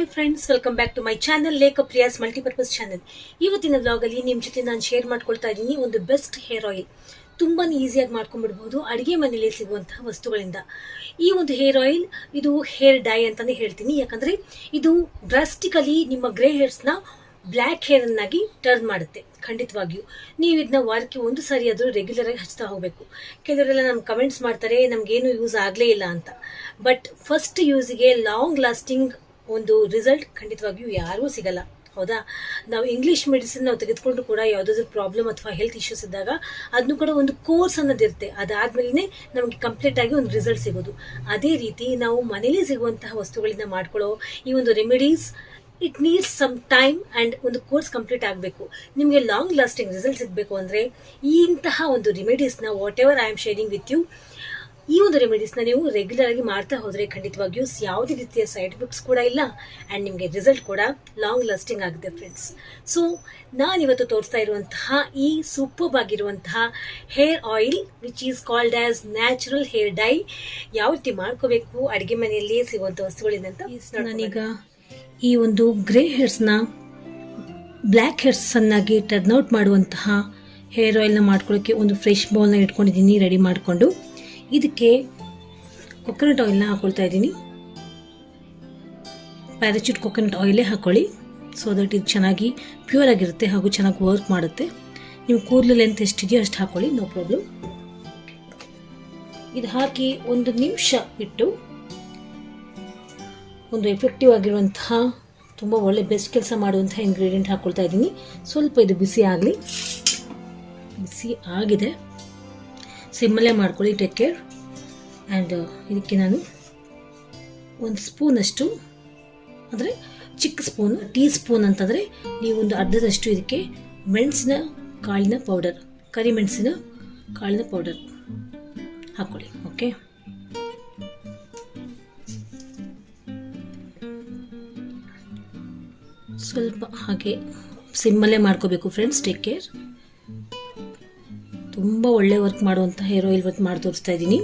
Hi friends welcome back to my channel Lekha Priya's multipurpose channel ಇವತ್ತಿನ ವ್ಲಾಗಲ್ಲಿ ನಿಮ್ಮ ಜೊತೆ ನಾನು ಶೇರ್ ಮಾಡ್ಕೊಳ್ತಾ ಇದ್ದೀನಿ ಒಂದು ಬೆಸ್ಟ್ ಹೇರ್ ಆಯಿಲ್ ತುಂಬಾ ಈಸಿಯಾಗಿ ಮಾಡ್ಕೊಂಡ್ಬಿಡ್ಬೋದು, ಅಡುಗೆ ಮನೆಯಲ್ಲಿ ಸಿಗುವಂತಹ ವಸ್ತುಗಳಿಂದ. ಈ ಒಂದು ಹೇರ್ ಆಯಿಲ್ ಇದು ಹೇರ್ ಡೈ ಅಂತಲೇ ಹೇಳ್ತೀನಿ. ಯಾಕಂದರೆ ಇದು ಡ್ರಾಸ್ಟಿಕಲಿ ನಿಮ್ಮ ಗ್ರೇ ಹೇರ್ಸ್ನ ಬ್ಲ್ಯಾಕ್ ಹೇರ್ ಅನ್ನಾಗಿ ಟರ್ನ್ ಮಾಡುತ್ತೆ, ಖಂಡಿತವಾಗಿಯೂ. ನೀವು ಇದನ್ನ ವಾರಕ್ಕೆ ಒಂದು ಸಾರಿ ಆದರೂ ರೆಗ್ಯುಲರ್ ಆಗಿ ಹಚ್ತಾ ಹೋಗಬೇಕು. ಕೆಲವರೆಲ್ಲ ನಮ್ಗೆ ಕಮೆಂಟ್ಸ್ ಮಾಡ್ತಾರೆ, ನಮಗೇನು ಯೂಸ್ ಆಗಲೇ ಇಲ್ಲ ಅಂತ. ಬಟ್ ಫಸ್ಟ್ ಯೂಸಿಗೆ ಲಾಂಗ್ ಲಾಸ್ಟಿಂಗ್ ಒಂದು ರಿಸಲ್ಟ್ ಖಂಡಿತವಾಗಿಯೂ ಯಾರಿಗೂ ಸಿಗಲ್ಲ. ಹೌದಾ? ನಾವು ಇಂಗ್ಲೀಷ್ ಮೆಡಿಸಿನ್ ನಾವು ತೆಗೆದುಕೊಂಡು ಕೂಡ ಯಾವುದಾದ್ರೂ ಪ್ರಾಬ್ಲಮ್ ಅಥವಾ ಹೆಲ್ತ್ ಇಶ್ಯೂಸ್ ಇದ್ದಾಗ ಅದನ್ನು ಕೂಡ ಒಂದು ಕೋರ್ಸ್ ಅನ್ನೋದಿರುತ್ತೆ ಅದಾದ್ಮೇಲೆ ನಮಗೆ ಕಂಪ್ಲೀಟ್ ಆಗಿ ಒಂದು ರಿಸಲ್ಟ್ ಸಿಗೋದು. ಅದೇ ರೀತಿ ನಾವು ಮನೇಲಿ ಸಿಗುವಂತಹ ವಸ್ತುಗಳಿಂದ ಮಾಡ್ಕೊಳ್ಳೋ ಈ ಒಂದು remedies it needs some time and ಒಂದು ಕೋರ್ಸ್ ಕಂಪ್ಲೀಟ್ ಆಗಬೇಕು. ನಿಮಗೆ ಲಾಂಗ್ ಲಾಸ್ಟಿಂಗ್ ರಿಸಲ್ಟ್ ಸಿಗಬೇಕು ಅಂದರೆ ಇಂತಹ ಒಂದು ರೆಮಿಡೀಸ್ನ whatever I am sharing with you ಈ ಒಂದು ರೆಮಿಡೀಸ್ನ ನೀವು ರೆಗ್ಯುಲರ್ ಆಗಿ ಮಾಡ್ತಾ ಹೋದರೆ ಖಂಡಿತವಾಗಿಯೂ ಯಾವುದೇ ರೀತಿಯ ಸೈಡ್ ಎಫೆಕ್ಟ್ಸ್ ಕೂಡ ಇಲ್ಲ ಆ್ಯಂಡ್ ನಿಮಗೆ ರಿಸಲ್ಟ್ ಕೂಡ ಲಾಂಗ್ ಲಾಸ್ಟಿಂಗ್ ಆಗುತ್ತೆ ಫ್ರೆಂಡ್ಸ್ ಸೊ ನಾನಿವತ್ತು ತೋರಿಸ್ತಾ ಇರುವಂತಹ ಈ ಸೂಪರ್ ಆಗಿರುವಂತಹ hair oil which is called as natural hair dye ಯಾವ ರೀತಿ ಮಾಡ್ಕೋಬೇಕು ಅಡುಗೆ ಮನೆಯಲ್ಲಿ ಸಿಗುವಂಥ ವಸ್ತುಗಳಿಂದ ಅಂತ ನಾನೀಗ ಈ ಒಂದು ಗ್ರೇ ಹೇರ್ಸ್ನ ಬ್ಲ್ಯಾಕ್ ಹೇರ್ಸ್ ಅನ್ನಾಗಿ ಟರ್ನ್ ಔಟ್ ಮಾಡುವಂತಹ ಹೇರ್ ಆಯಿಲ್ನ ಮಾಡ್ಕೊಳ್ಳೋಕ್ಕೆ ಒಂದು ಫ್ರೆಶ್ ಬೌಲ್ನ ಇಟ್ಕೊಂಡಿದ್ದೀನಿ ರೆಡಿ ಮಾಡಿಕೊಂಡು. ಇದಕ್ಕೆ ಕೊಕೊನಟ್ ಆಯಿಲ್ನ ಹಾಕ್ಕೊಳ್ತಾ ಇದ್ದೀನಿ. ಪ್ಯಾರಾಚೂಟ್ ಕೊಕೊನಟ್ ಆಯಿಲೇ ಹಾಕೊಳ್ಳಿ. ಸೊ ದಟ್ ಇದು ಚೆನ್ನಾಗಿ ಪ್ಯೂರ್ ಆಗಿರುತ್ತೆ ಹಾಗೂ ಚೆನ್ನಾಗಿ ವರ್ಕ್ ಮಾಡುತ್ತೆ. ನಿಮ್ಮ ಕೂದಲು ಲೆಂತ್ ಎಷ್ಟಿದೆಯೋ ಅಷ್ಟು ಹಾಕೊಳ್ಳಿ ನೋ ಪ್ರಾಬ್ಲಮ್ ಇದು ಹಾಕಿ ಒಂದು ನಿಮಿಷ ಇಟ್ಟು ಒಂದು ಎಫೆಕ್ಟಿವ್ ಆಗಿರುವಂತಹ ತುಂಬ ಒಳ್ಳೆ ಬೆಸ್ಟ್ ಕೆಲಸ ಮಾಡುವಂಥ ಇಂಗ್ರೀಡಿಯೆಂಟ್ ಹಾಕ್ಕೊಳ್ತಾ ಇದ್ದೀನಿ. ಸ್ವಲ್ಪ ಇದು ಬಿಸಿ ಆಗಲಿ. ಬಿಸಿ ಆಗಿದೆ. ಸಿಮ್ಮಲ್ಲೇ ಮಾಡ್ಕೊಳ್ಳಿ ಟೇಕ್ ಕೇರ್ ಆ್ಯಂಡ್ ಇದಕ್ಕೆ ನಾನು ಒಂದು ಸ್ಪೂನಷ್ಟು ಅಂದರೆ ಚಿಕ್ಕ ಸ್ಪೂನ್ ಟೀ ಸ್ಪೂನ್ ಅಂತಂದರೆ ನೀವು ಒಂದು ಅರ್ಧದಷ್ಟು ಇದಕ್ಕೆ ಮೆಣಸಿನ ಕಾಳಿನ ಪೌಡರ್ ಕರಿಮೆಣಸಿನ ಕಾಳಿನ ಪೌಡರ್ ಹಾಕ್ಕೊಳ್ಳಿ ಓಕೆ ಸ್ವಲ್ಪ ಹಾಗೆ ಸಿಮ್ಮಲ್ಲೇ ಮಾಡ್ಕೋಬೇಕು ಫ್ರೆಂಡ್ಸ್ ಟೇಕ್ ಕೇರ್ ತುಂಬ ಒಳ್ಳೆ ವರ್ಕ್ ಮಾಡುವಂಥ ಹೇರ್ ಆಯಿಲ್ ಇವತ್ತು ಮಾಡಿ ತೋರಿಸ್ತಾ ಇದ್ದೀನಿ.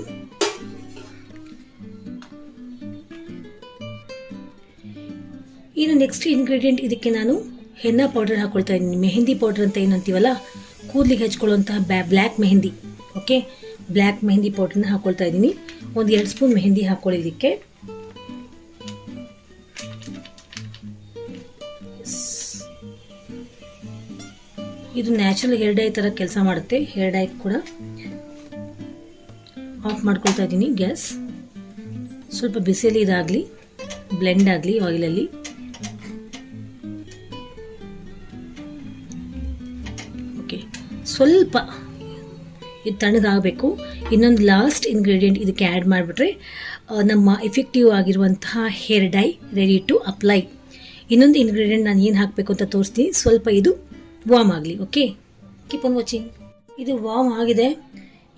ಇನ್ನು ನೆಕ್ಸ್ಟ್ ಇಂಗ್ರೀಡಿಯೆಂಟ್ ಇದಕ್ಕೆ ನಾನು ಹೆನ್ನ ಪೌಡರ್ ಹಾಕೊಳ್ತಾ ಇದ್ದೀನಿ. ಮೆಹಂದಿ ಪೌಡರ್ ಅಂತ ಏನಂತೀವಲ್ಲ, ಕೂದಲಿಗೆ ಹಚ್ಕೊಳ್ಳುವಂತಹ black mehndi okay black mehndi ಪೌಡರ್ನ ಹಾಕೊಳ್ತಾ ಇದ್ದೀನಿ. ಒಂದು ಎರಡು ಸ್ಪೂನ್ ಮೆಹಂದಿ ಹಾಕೊಳ್ಳಿ ಇದಕ್ಕೆ. ಇದು ನ್ಯಾಚುರಲ್ ಹೇರ್ ಡೈ ಥರ ಕೆಲಸ ಮಾಡುತ್ತೆ. ಹೇರ್ ಡೈ ಕೂಡ ಆಫ್ ಮಾಡ್ಕೊಳ್ತಾ ಇದ್ದೀನಿ ಗ್ಯಾಸ್ ಸ್ವಲ್ಪ ಬಿಸಿಯಲ್ಲಿ ಇದಾಗಲಿ ಬ್ಲೆಂಡ್ ಆಗಲಿ ಆಯಿಲಲ್ಲಿ ಓಕೆ ಸ್ವಲ್ಪ ಇದು ತಣ್ಣಗಾಗಬೇಕು. ಇನ್ನೊಂದು ಲಾಸ್ಟ್ ಇಂಗ್ರೀಡಿಯೆಂಟ್ ಇದಕ್ಕೆ ಆ್ಯಡ್ ಮಾಡಿಬಿಟ್ರೆ ನಮ್ಮ ಎಫೆಕ್ಟಿವ್ ಆಗಿರುವಂತಹ hair dye ready to apply ಇನ್ನೊಂದು ಇಂಗ್ರೀಡಿಯೆಂಟ್ ನಾನು ಏನು ಹಾಕಬೇಕು ಅಂತ ತೋರಿಸ್ತೀನಿ. ಸ್ವಲ್ಪ ಇದು ವಾಮ್ ಆಗಲಿ ಓಕೆ ಕೀಪ್ ಆನ್ ವಾಚಿಂಗ್ ಇದು ವಾಮ್ ಆಗಿದೆ.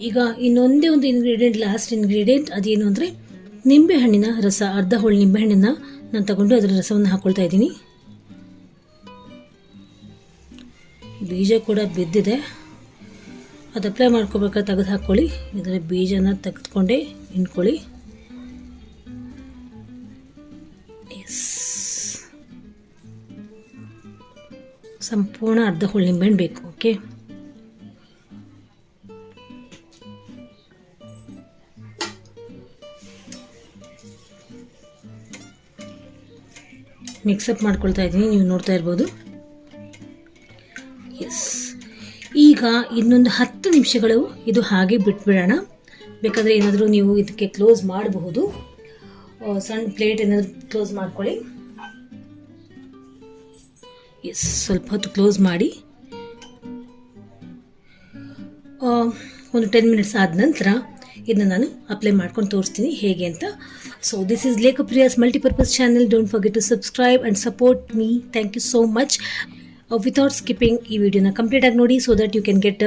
ಈಗ ಇನ್ನೊಂದೇ ಒಂದು ಇಂಗ್ರೀಡಿಯೆಂಟ್ ಲಾಸ್ಟ್ ಇಂಗ್ರೀಡಿಯೆಂಟ್ ಅದೇನು ಅಂದರೆ ನಿಂಬೆಹಣ್ಣಿನ ರಸ, ಅರ್ಧ ಹೋಳು ನಿಂಬೆಹಣ್ಣನ್ನು ನಾನು ತಗೊಂಡು ಅದರ ರಸವನ್ನು ಹಾಕ್ಕೊಳ್ತಾ ಇದ್ದೀನಿ. ಬೀಜ ಕೂಡ ಬಿದ್ದಿದೆ. ಅದು ಅಪ್ಲೈ ಮಾಡ್ಕೋಬೇಕಾದ್ರೆ ತೆಗೆದು ಹಾಕ್ಕೊಳ್ಳಿ ಇದರ ಬೀಜನ ತೆಗೆದುಕೊಂಡೇ ಹಿಂಡ್ಕೊಳ್ಳಿ. ಸಂಪೂರ್ಣ ಅರ್ಧ ಹೋಳು ನಿಂಬೆಹಣ್ಣು ಬೇಕು ಓಕೆ ಮಿಕ್ಸಪ್ ಮಾಡ್ಕೊಳ್ತಾ ಇದ್ದೀನಿ, ನೀವು ನೋಡ್ತಾ ಇರ್ಬೋದು. ಎಸ್ ಈಗ ಇನ್ನೊಂದು ಹತ್ತು ನಿಮಿಷಗಳು ಇದು ಹಾಗೆ ಬಿಟ್ಬಿಡೋಣ. ಬೇಕಾದರೆ ಏನಾದರೂ ನೀವು ಇದಕ್ಕೆ ಕ್ಲೋಸ್ ಮಾಡಬಹುದು. ಸಣ್ಣ ಪ್ಲೇಟ್ ಏನಾದರೂ ಕ್ಲೋಸ್ ಮಾಡ್ಕೊಳ್ಳಿ. ಎಸ್ ಸ್ವಲ್ಪ ಹೊತ್ತು ಕ್ಲೋಸ್ ಮಾಡಿ. ಒಂದು ಟೆನ್ ಮಿನಿಟ್ಸ್ ಆದ ನಂತರ ಇದನ್ನ ನಾನು ಅಪ್ಲೈ ಮಾಡ್ಕೊಂಡು ತೋರಿಸ್ತೀನಿ ಹೇಗೆ ಅಂತ. So this is Lekhapriya's multipurpose channel don't forget to subscribe and support me thank you so much without skipping ಈ ವಿಡಿಯೋನ ಕಂಪ್ಲೀಟಾಗಿ ನೋಡಿ so that you can get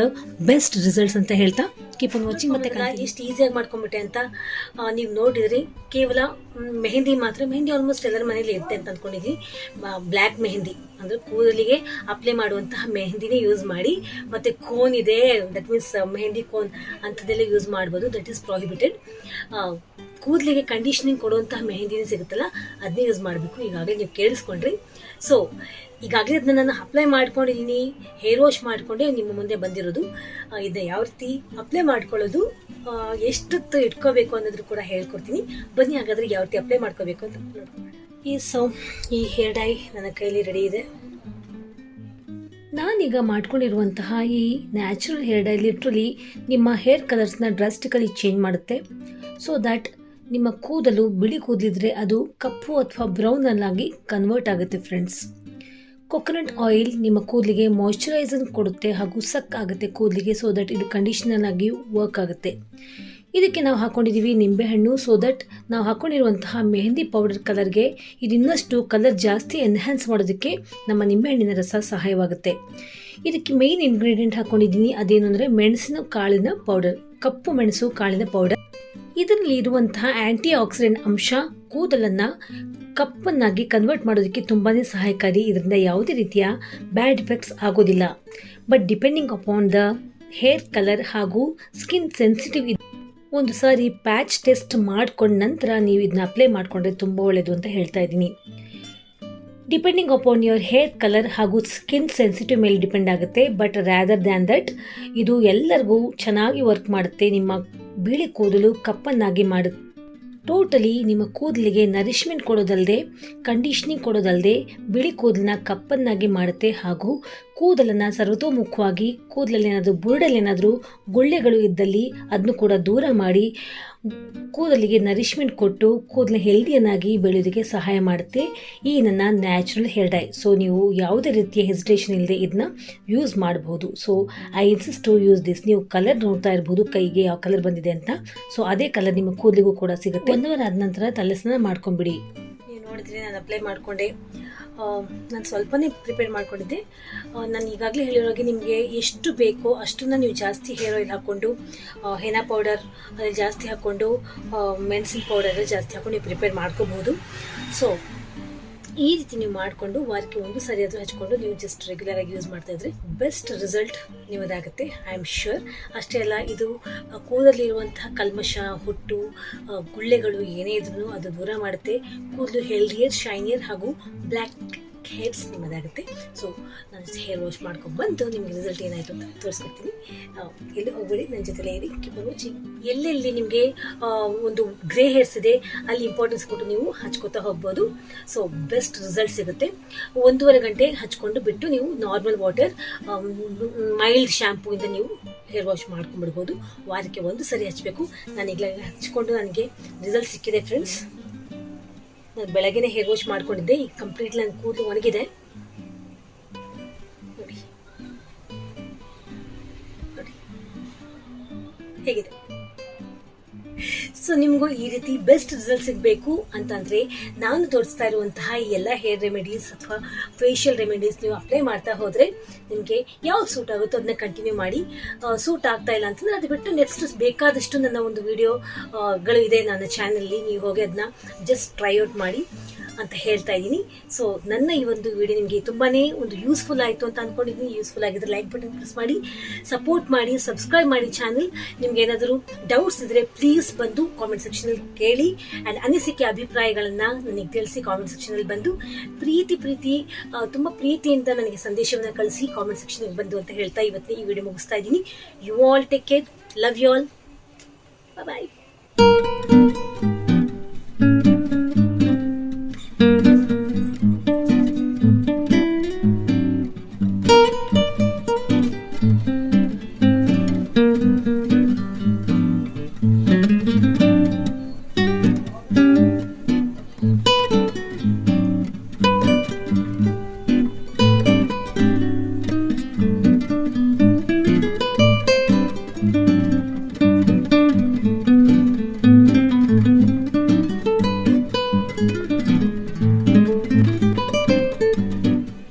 best results ಅಂತ ಹೇಳ್ತಾ ಕೀಪ್ ಆನ್ ವಾಚಿಂಗ್ ಮತ್ತೆ ಇಷ್ಟು ಈಸಿಯಾಗಿ ಮಾಡ್ಕೊಂಬಿಟ್ಟೆ ಅಂತ ನೀವು ನೋಡಿದ್ರಿ. ಕೇವಲ ಮೆಹಂದಿ ಮಾತ್ರ. ಮೆಹಂದಿ ಆಲ್ಮೋಸ್ಟ್ ಎಲ್ಲರ ಮನೇಲಿ ಇರುತ್ತೆ ಅಂತ ಅಂದ್ಕೊಂಡಿದ್ದೀನಿ ಬ್ಲ್ಯಾಕ್ ಮೆಹಂದಿ. ಅಂದರೆ ಕೂದಲಿಗೆ ಅಪ್ಲೈ ಮಾಡುವಂತಹ ಮೆಹಂದಿನೇ ಯೂಸ್ ಮಾಡಿ ಮತ್ತು ಕೋನ್ ಇದೆ. ದಟ್ ಮೀನ್ಸ್ ಮೆಹಂದಿ ಕೋನ್ ಅಂಥದ್ದೆಲ್ಲ ಯೂಸ್ ಮಾಡ್ಬೋದು. ದಟ್ ಈಸ್ ಪ್ರೊಹಿಬಿಟೆಡ್ ಕೂದಲಿಗೆ ಕಂಡೀಷನಿಂಗ್ ಕೊಡುವಂತಹ ಮೆಹಂದಿನೇ ಸಿಗುತ್ತಲ್ಲ ಅದನ್ನೇ ಯೂಸ್ ಮಾಡಬೇಕು. ಈಗಾಗಲೇ ನೀವು ಕೇಳಿಸ್ಕೊಂಡ್ರಿ. ಸೊ ಈಗಾಗಲೇ ಅದನ್ನ ನಾನು ಅಪ್ಲೈ ಮಾಡ್ಕೊಂಡಿದ್ದೀನಿ ಹೇರ್ ವಾಶ್ ಮಾಡಿಕೊಂಡೆ ನಿಮ್ಮ ಮುಂದೆ ಬಂದಿರೋದು. ಇದನ್ನ ಯಾವ ರೀತಿ ಅಪ್ಲೈ ಮಾಡ್ಕೊಳ್ಳೋದು ಎಷ್ಟೊತ್ತು ಇಟ್ಕೋಬೇಕು ಅನ್ನೋದ್ರು ಕೂಡ ಹೇಳ್ಕೊಡ್ತೀನಿ. ಬನ್ನಿ ಹಾಗಾದ್ರೆ ಯಾವ ರೀತಿ ಅಪ್ಲೈ ಮಾಡ್ಕೋಬೇಕು ಅಂತ. ಈ ಸೊ, ಈ ಹೇರ್ ಡೈ ನನ್ನ ಕೈಲಿ ರೆಡಿ ಇದೆ. ನಾನೀಗ ಮಾಡ್ಕೊಂಡಿರುವಂತಹ ಈ ನ್ಯಾಚುರಲ್ ಹೇರ್ ಡೈ ಲಿಟ್ರಲಿ ನಿಮ್ಮ ಹೇರ್ ಕಲರ್ಸ್ನ ಡ್ರಾಸ್ಟಿಕಲಿ ಚೇಂಜ್ ಮಾಡುತ್ತೆ. ಸೊ ದ್ಯಾಟ್ ನಿಮ್ಮ ಕೂದಲು ಬಿಳಿ ಕೂದಲಿದ್ರೆ ಅದು ಕಪ್ಪು ಅಥವಾ ಬ್ರೌನಲ್ಲಾಗಿ ಕನ್ವರ್ಟ್ ಆಗುತ್ತೆ ಫ್ರೆಂಡ್ಸ್ ಕೊಕೊನಟ್ ಆಯಿಲ್ ನಿಮ್ಮ ಕೂದಲಿಗೆ ಮಾಯಿಶ್ಚರೈಸರ್ ಕೊಡುತ್ತೆ ಹಾಗೂ ಸಕ್ ಆಗುತ್ತೆ ಕೂದಲಿಗೆ ಸೊ ದಟ್ ಇದು ಕಂಡೀಷನರ್ ಆಗಿ ವರ್ಕ್ ಆಗುತ್ತೆ. ಇದಕ್ಕೆ ನಾವು ಹಾಕೊಂಡಿದ್ದೀವಿ ನಿಂಬೆಹಣ್ಣು ಸೊ ದಟ್ ನಾವು ಹಾಕೊಂಡಿರುವಂತಹ ಮೆಹಂದಿ ಪೌಡರ್ ಕಲರ್ಗೆ ಇದು ಇನ್ನಷ್ಟು ಕಲರ್ ಜಾಸ್ತಿ ಎನ್ಹ್ಯಾನ್ಸ್ ಮಾಡೋದಕ್ಕೆ ನಮ್ಮ ನಿಂಬೆಹಣ್ಣಿನ ರಸ ಸಹಾಯವಾಗುತ್ತೆ. ಇದಕ್ಕೆ ಮೇನ್ ಇಂಗ್ರೀಡಿಯೆಂಟ್ ಹಾಕೊಂಡಿದ್ದೀನಿ ಅದೇನು ಅಂದರೆ ಮೆಣಸಿನ ಕಾಳಿನ ಪೌಡರ್ ಕಪ್ಪು ಮೆಣಸು ಕಾಳಿನ ಪೌಡರ್ ಇದರಲ್ಲಿ ಇರುವಂತಹ ಆಂಟಿ ಆಕ್ಸಿಡೆಂಟ್ ಅಂಶ ಕೂದಲನ್ನು ಕಪ್ಪನ್ನಾಗಿ ಕನ್ವರ್ಟ್ ಮಾಡೋದಕ್ಕೆ ತುಂಬಾ ಸಹಾಯಕಾರಿ. ಇದರಿಂದ ಯಾವುದೇ ರೀತಿಯ ಬ್ಯಾಡ್ ಎಫೆಕ್ಟ್ಸ್ ಆಗೋದಿಲ್ಲ. But depending upon the hair colour ಹಾಗೂ ಸ್ಕಿನ್ ಸೆನ್ಸಿಟಿವ್ ಒಂದು ಸಾರಿ ಪ್ಯಾಚ್ ಟೆಸ್ಟ್ ಮಾಡ್ಕೊಂಡ ನಂತರ ನೀವು ಇದನ್ನ ಅಪ್ಲೈ ಮಾಡಿಕೊಂಡ್ರೆ ತುಂಬ ಒಳ್ಳೆಯದು ಅಂತ ಹೇಳ್ತಾ ಇದ್ದೀನಿ. Depending upon your hair colour ಹಾಗೂ ಸ್ಕಿನ್ ಸೆನ್ಸಿಟಿವ್ ಮೇಲೆ ಡಿಪೆಂಡ್ ಆಗುತ್ತೆ. ಬಟ್ ರ್ಯಾದರ್ ದ್ಯಾನ್ ದಟ್ ಇದು ಎಲ್ಲರಿಗೂ ಚೆನ್ನಾಗಿ ವರ್ಕ್ ಮಾಡುತ್ತೆ. ನಿಮ್ಮ ಬಿಳಿ ಕೂದಲು ಕಪ್ಪನ್ನಾಗಿ ಮಾಡುತ್ತೆ ಟೋಟಲಿ ನಿಮ್ಮ ಕೂದಲಿಗೆ ನರಿಶ್ಮೆಂಟ್ ಕೊಡೋದಲ್ಲದೆ ಕಂಡೀಷ್ನಿಂಗ್ ಕೊಡೋದಲ್ಲದೆ ಬಿಳಿ ಕೂದಲನ್ನ ಕಪ್ಪನ್ನಾಗಿ ಮಾಡುತ್ತೆ ಹಾಗೂ ಕೂದಲನ್ನು ಸರ್ವತೋಮುಖವಾಗಿ ಕೂದಲಲ್ಲಿ ಏನಾದರೂ ಬುರುಡಲ್ಲೇನಾದರೂ ಗುಳ್ಳೆಗಳು ಇದ್ದಲ್ಲಿ ಅದನ್ನು ಕೂಡ ದೂರ ಮಾಡಿ ಕೂದಲಿಗೆ ನರಿಶ್ಮೆಂಟ್ ಕೊಟ್ಟು ಕೂದಲು ಹೆಲ್ದಿಯನ್ನಾಗಿ ಬೆಳೆಯೋದಕ್ಕೆ ಸಹಾಯ ಮಾಡುತ್ತೆ. ಈ ನನ್ನ ನ್ಯಾಚುರಲ್ ಹೇರ್ ಡೈ ಸೊ ನೀವು ಯಾವುದೇ ರೀತಿಯ ಹೆಸಿಟೇಷನ್ ಇಲ್ಲದೆ ಇದನ್ನ ಯೂಸ್ ಮಾಡಬಹುದು so I insist to use this ನೀವು ಕಲರ್ ನೋಡ್ತಾ ಇರ್ಬೋದು, ಕೈಗೆ ಯಾವ ಕಲರ್ ಬಂದಿದೆ ಅಂತ. ಸೊ ಅದೇ ಕಲರ್ ನಿಮ್ಮ ಕೂದಲಿಗೂ ಕೂಡ ಸಿಗುತ್ತೆ. ಒಂದು ವಾರ ಆದ ನಂತರ ತಲೆ ಮಾಡ್ಕೊಂಡ್ಬಿಡಿ. ನೀವು ನೋಡಿದ್ರೆ ನಾನು ಅಪ್ಲೈ ಮಾಡಿಕೊಂಡೆ. ನಾನು ಸ್ವಲ್ಪನೇ ಪ್ರಿಪೇರ್ ಮಾಡ್ಕೊಂಡಿದ್ದೆ. ನಾನು ಈಗಾಗಲೇ ಹೇಳಿರೋಗೆ ನಿಮಗೆ ಎಷ್ಟು ಬೇಕೋ ಅಷ್ಟನ್ನು ನೀವು ಜಾಸ್ತಿ ಹೇರ್ ಆಯಿಲ್ ಹಾಕ್ಕೊಂಡು ಹೆನಾ ಪೌಡರ್ ಜಾಸ್ತಿ ಹಾಕ್ಕೊಂಡು ಮೆಣಸಿನ ಪೌಡರ್ ಜಾಸ್ತಿ ಹಾಕ್ಕೊಂಡು ನೀವು ಪ್ರಿಪೇರ್ ಮಾಡ್ಕೋಬಹುದು. ಸೊ ಈ ರೀತಿ ನೀವು ಮಾಡಿಕೊಂಡು ವಾರಕ್ಕೆ ಒಂದು ಸರಿ ಅದು ಹಚ್ಕೊಂಡು ನೀವು ಜಸ್ಟ್ ರೆಗ್ಯುಲರ್ ಆಗಿ ಯೂಸ್ ಮಾಡ್ತಾ ಇದ್ರೆ ಬೆಸ್ಟ್ ರಿಸಲ್ಟ್ ನಿಮ್ಮದಾಗುತ್ತೆ ಐ ಆಮ್ ಶ್ಯೂರ್ ಅಷ್ಟೇ ಅಲ್ಲ, ಇದು ಕೂದಲಿರುವಂತಹ ಕಲ್ಮಶ, ಹುಟ್ಟು ಗುಳ್ಳೆಗಳು ಏನೇ ಇದ್ರೂ ಅದು ದೂರ ಮಾಡುತ್ತೆ. ಕೂದಲು ಹೆಲ್ದಿಯರ್ ಶೈನಿಯರ್ ಹಾಗೂ ಬ್ಲ್ಯಾಕ್ ಹೇರ್ಸ್ ನಿಮ್ಮದಾಗುತ್ತೆ. ಸೊ ನಾನು ಹೇರ್ ವಾಶ್ ಮಾಡ್ಕೊಂಡು ಬಂದು ನಿಮಗೆ ರಿಸಲ್ಟ್ ಏನಾಯಿತು ಅಂತ ತೋರಿಸ್ಕೊಡ್ತೀನಿ. ಎಲ್ಲಿ ಹೋಗ್ಬೇಡಿ ನನ್ನ ಜೊತೆಲೇ ಇರಿ ಮುಚ್ಚಿ ಎಲ್ಲೆಲ್ಲಿ ನಿಮಗೆ ಒಂದು ಗ್ರೇ ಹೇರ್ಸ್ ಇದೆ, ಅಲ್ಲಿ ಇಂಪಾರ್ಟೆನ್ಸ್ ಕೊಟ್ಟು ನೀವು ಹಚ್ಕೋತಾ ಹೋಗ್ಬೋದು. ಸೊ ಬೆಸ್ಟ್ ರಿಸಲ್ಟ್ ಸಿಗುತ್ತೆ. ಒಂದೂವರೆ ಗಂಟೆ ಹಚ್ಕೊಂಡು ಬಿಟ್ಟು ನೀವು ನಾರ್ಮಲ್ ವಾಟರ್ ಮೈಲ್ಡ್ ಇಂದ ನೀವು ಹೇರ್ ವಾಶ್ ಮಾಡ್ಕೊಂಡ್ಬಿಡ್ಬೋದು. ವಾರಕ್ಕೆ ಒಂದು ಸರಿ ಹಚ್ಚಬೇಕು ನಾನು ಈಗಲೇ ಹಚ್ಕೊಂಡು ನನಗೆ ರಿಸಲ್ಟ್ ಸಿಕ್ಕಿದೆ ಫ್ರೆಂಡ್ಸ್ ಬೆಳಗ್ಗೆನೆ ಹೇರ್ ವಾಶ್ ಮಾಡ್ಕೊಂಡಿದ್ದೆ. ಈಗ ಕಂಪ್ಲೀಟ್ ನನ್ನ ಕೂದಲು ಒಣಗಿದೆ. ಹೇಗಿದೆ? ಸೊ ನಿಮಗೂ ಈ ರೀತಿ ಬೆಸ್ಟ್ ರಿಸಲ್ಟ್ ಸಿಗಬೇಕು ಅಂತಂದ್ರೆ ನಾನು ತೋರಿಸ್ತಾ ಇರುವಂತಹ ಎಲ್ಲ ಹೇರ್ ರೆಮಿಡೀಸ್ ಅಥವಾ ಫೇಶಿಯಲ್ ರೆಮಿಡೀಸ್ ನೀವು ಅಪ್ಲೈ ಮಾಡ್ತಾ ಹೋದರೆ ನಿಮಗೆ ಯಾವ್ದು ಸೂಟ್ ಆಗುತ್ತೋ ಅದನ್ನ ಕಂಟಿನ್ಯೂ ಮಾಡಿ ಸೂಟ್ ಆಗ್ತಾ ಇಲ್ಲ ಅಂತಂದ್ರೆ ಅದು ಬಿಟ್ಟು ನೆಕ್ಸ್ಟ್ ಬೇಕಾದಷ್ಟು ನನ್ನ ಒಂದು ವಿಡಿಯೋಗಳು ಇದೆ ನನ್ನ ಚಾನಲ್ಲಿ ನೀವು ಹೋಗಿ ಅದನ್ನ ಜಸ್ಟ್ ಟ್ರೈ ಔಟ್ ಮಾಡಿ. ಅಂತ ಹೇಳ್ತಾ ಇದ್ದೀನಿ. ಸೊ ನನ್ನ ಈ ಒಂದು ವಿಡಿಯೋ ನಿಮಗೆ ತುಂಬಾ ಒಂದು ಯೂಸ್ಫುಲ್ ಆಯಿತು ಅಂತ ಅನ್ಕೊಂಡಿದ್ದೀನಿ. ಯೂಸ್ಫುಲ್ ಆಗಿದ್ರೆ ಲೈಕ್ ಬಟನ್ ಪ್ರೆಸ್ ಮಾಡಿ ಸಪೋರ್ಟ್ ಮಾಡಿ ಸಬ್ಸ್ಕ್ರೈಬ್ ಮಾಡಿ ಚಾನಲ್ ನಿಮ್ಗೆ ಏನಾದರೂ ಡೌಟ್ಸ್ ಇದ್ರೆ ಪ್ಲೀಸ್ ಬಂದು ಕಾಮೆಂಟ್ ಸೆಕ್ಷನಲ್ಲಿ ಕೇಳಿ. ಆ್ಯಂಡ್ ಅನಿಸಿಕೆ ಅಭಿಪ್ರಾಯಗಳನ್ನು ನನಗೆ ತಿಳಿಸಿ ಕಾಮೆಂಟ್ ಸೆಕ್ಷನಲ್ಲಿ ಬಂದು. ಪ್ರೀತಿ ಪ್ರೀತಿ ತುಂಬ ತುಂಬಾ ಪ್ರೀತಿಯಿಂದ ನನಗೆ ಸಂದೇಶವನ್ನು ಕಳಿಸಿ ಕಾಮೆಂಟ್ ಸೆಕ್ಷನ್ಗೆ ಬಂದು ಅಂತ ಹೇಳ್ತಾ ಇವತ್ತಿನ ಈ ವಿಡಿಯೋ ಮುಗಿಸ್ತಾ ಇದ್ದೀನಿ. You all take care love you all bye